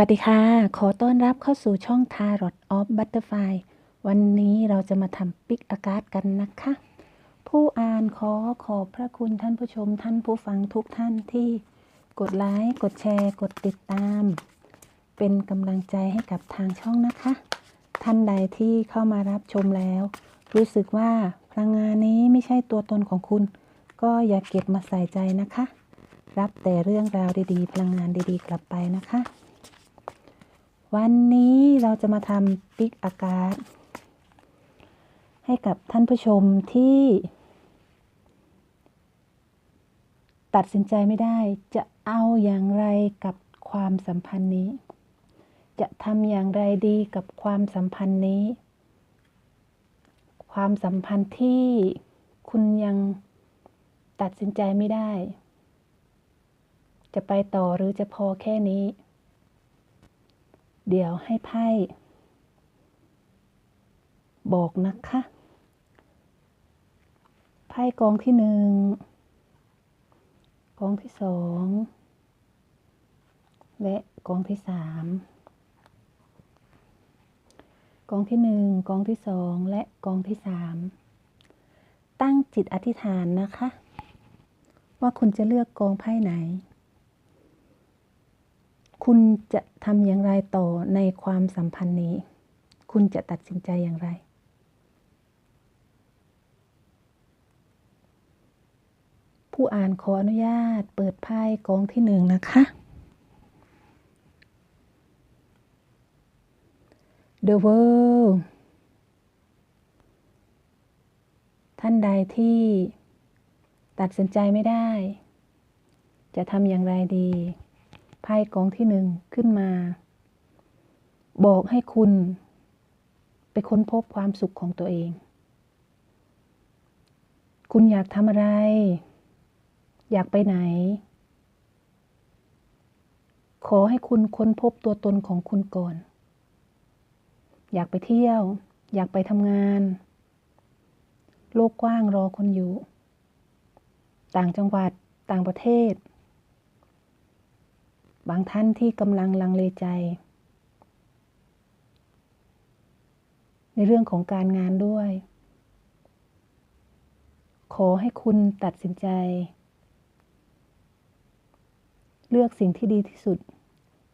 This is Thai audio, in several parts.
วัสดีค่ะ ขอต้อนรับเข้าสู่ช่อง Tarot of Butterfly วันนี้เราจะมาทำปิกอากาศกันนะคะ ผู้อ่านขอขอบพระคุณท่านผู้ชมท่านผู้ฟังทุกท่านที่กดไลค์กดแชร์ กดติดตาม เป็นกำลังใจให้กับทางช่องนะคะ ท่านใดที่เข้ามารับชมแล้ว รู้สึกว่าพลังงานนี้ไม่ใช่ตัวตนของคุณ ก็อย่าเก็บมาใส่ใจนะคะ รับแต่เรื่องราวดีๆ พลังงานดีๆ กลับไปนะคะ วันนี้เราจะมาทำปิกอากาศ ให้กับท่านผู้ชมที่ ตัดสินใจไม่ได้ จะเอาอย่างไรกับความสัมพันธ์นี้ จะทำอย่างไรดีกับความสัมพันธ์นี้ ความสัมพันธ์ที่คุณยังตัดสินใจไม่ได้ จะไปต่อหรือจะพอแค่นี้ เดี๋ยวให้ไพ่ บอกนะคะ ไพ่กองที่หนึ่งกองที่สองและกองที่สามกองที่หนึ่งกองที่สองและกองที่สามตั้งจิตอธิษฐานนะคะ ว่าคุณจะเลือกกองไพ่ไหน คุณจะทำอย่างไรต่อในความสัมพันธ์นี้ คุณจะตัดสินใจอย่างไร ผู้อ่านขออนุญาตเปิดไพ่กองที่หนึ่งนะคะ The World ท่านใดที่ตัดสินใจไม่ได้ จะทำอย่างไรดี ไพ่กองที่หนึ่งขึ้นมา บอกให้คุณไปค้นพบความสุขของตัวเอง คุณอยากทำอะไร อยากไปไหน ขอให้คุณค้นพบตัวตนของคุณก่อน อยากไปเที่ยว อยากไปทำงาน โลกกว้างรอคนอยู่ ต่างจังหวัด ต่างประเทศ บางท่านที่กำลังลังเลใจ ในเรื่องของการงานด้วย ขอให้คุณตัดสินใจ เลือกสิ่งที่ดีที่สุด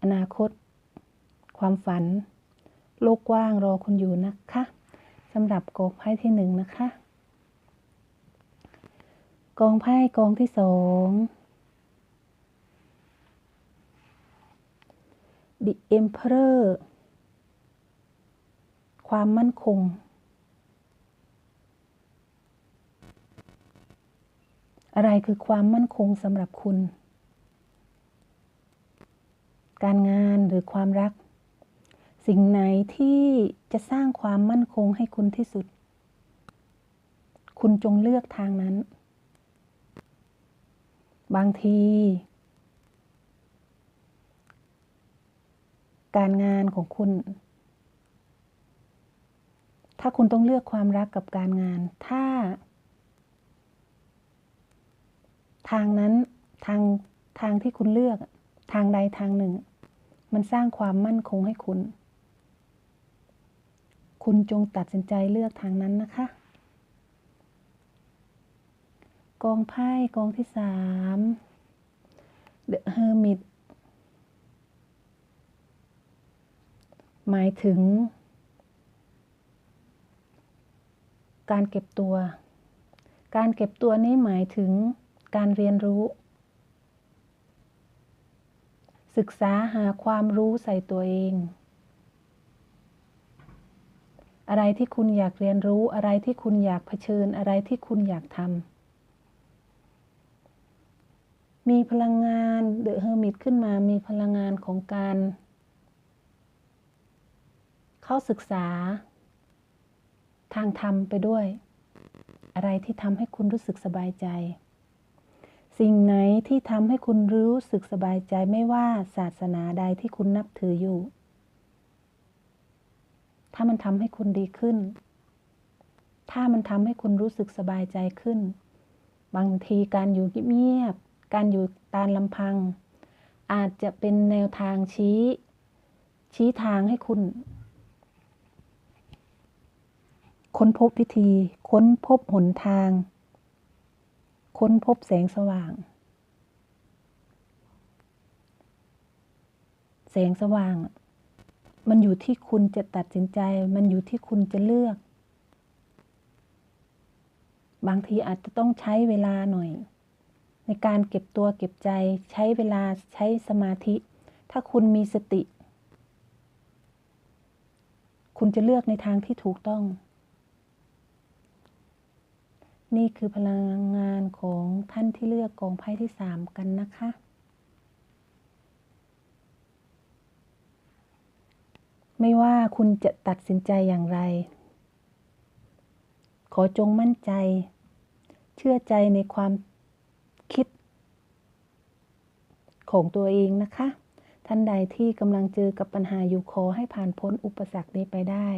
อนาคต ความฝัน โลกกว้างรอคุณอยู่นะคะสำหรับกองไพ่ที่หนึ่งนะคะ กองไพ่กองที่สอง The Emperor ความมั่นคง อะไรคือความมั่นคงสำหรับคุณ การงานหรือความรัก สิ่งไหนที่จะสร้างความมั่นคงให้คุณที่สุด คุณจงเลือกทางนั้น บางที การงานของคุณ ถ้าคุณต้องเลือกความรักกับการงาน ถ้า ทางนั้นทางทางที่คุณเลือก ทางใดทางหนึ่ง มันสร้างความมั่นคงให้คุณ คุณจงตัดสินใจเลือกทางนั้นนะคะ กองไพ่กองที่สาม The Hermit หมายถึง การเก็บตัว การเก็บตัวนี้หมายถึงการเรียนรู้ ศึกษาหาความรู้ใส่ตัวเอง อะไรที่คุณอยากเรียนรู้ อะไรที่คุณอยากเผชิญ อะไรที่คุณอยากทำมีพลังงานเดอะเฮอร์มิตขึ้นมามีพลังงานของการ เข้าศึกษา ทางธรรมไปด้วย อะไรที่ทำให้คุณรู้สึกสบายใจ สิ่งไหนที่ทำให้คุณรู้สึกสบายใจไม่ว่าศาสนาใดที่คุณนับถืออยู่ ถ้ามันทำให้คุณดีขึ้น ถ้ามันทำให้คุณรู้สึกสบายใจขึ้น บางทีการอยู่เงียบๆการอยู่ตามลำพังอาจจะเป็นแนวทางชี้ ชี้ทางให้คุณ ค้นพบวิธี ค้นพบหนทาง ค้นพบแสงสว่าง แสงสว่าง มันอยู่ที่คุณจะตัดสินใจ มันอยู่ที่คุณจะเลือก บางทีอาจจะต้องใช้เวลาหน่อย ในการเก็บตัวเก็บใจ ใช้เวลาใช้สมาธิ ถ้าคุณมีสติ คุณจะเลือกในทางที่ถูกต้อง นี่คือพลังงานของท่านที่เลือกกองไพ่ที่สามกันนะคะ ไม่ว่าคุณจะตัดสินใจอย่างไร ขอจงมั่นใจ เชื่อใจในความคิด ของตัวเองนะคะ ท่านใดที่กำลังเจอกับปัญหาอยู่ขอให้ผ่านพ้นอุปสรรคนี้ไปได้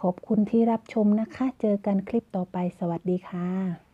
ขอบคุณที่รับชมนะคะ เจอกันคลิปต่อไปสวัสดีค่ะ